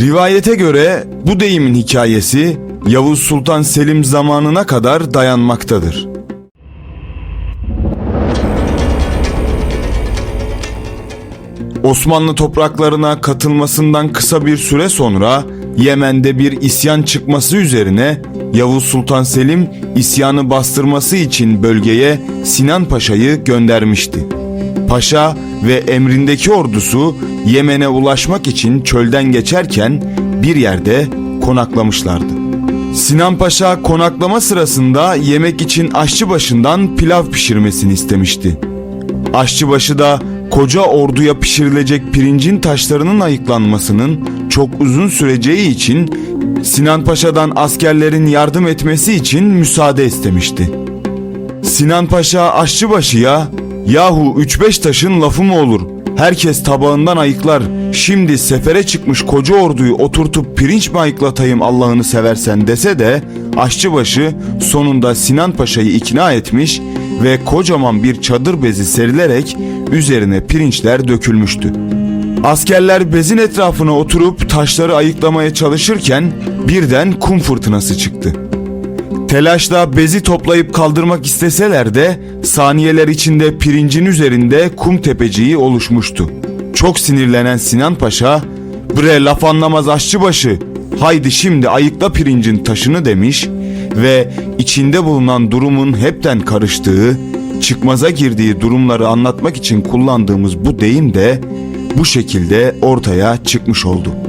Rivayete göre bu deyimin hikayesi Yavuz Sultan Selim zamanına kadar dayanmaktadır. Osmanlı topraklarına katılmasından kısa bir süre sonra Yemen'de bir isyan çıkması üzerine Yavuz Sultan Selim isyanı bastırması için bölgeye Sinan Paşa'yı göndermişti. Paşa ve emrindeki ordusu Yemen'e ulaşmak için çölden geçerken bir yerde konaklamışlardı. Sinan Paşa konaklama sırasında yemek için aşçıbaşından pilav pişirmesini istemişti. Aşçıbaşı da koca orduya pişirilecek pirincin taşlarının ayıklanmasının çok uzun süreceği için Sinan Paşa'dan askerlerin yardım etmesi için müsaade istemişti. Sinan Paşa aşçıbaşıya yahu 3-5 taşın lafı mı olur? Herkes tabağından ayıklar. Şimdi sefere çıkmış koca orduyu oturtup pirinç mi ayıklatayım Allah'ını seversen dese de aşçıbaşı sonunda Sinan Paşa'yı ikna etmiş ve kocaman bir çadır bezi serilerek üzerine pirinçler dökülmüştü. Askerler bezin etrafına oturup taşları ayıklamaya çalışırken birden kum fırtınası çıktı. Telaşla bezi toplayıp kaldırmak isteseler de saniyeler içinde pirincin üzerinde kum tepeciği oluşmuştu. Çok sinirlenen Sinan Paşa, ''Bre laf anlamaz aşçıbaşı, haydi şimdi ayıkla pirincin taşını'' demiş ve içinde bulunan durumun hepten karıştığı, çıkmaza girdiği durumları anlatmak için kullandığımız bu deyim de bu şekilde ortaya çıkmış oldu.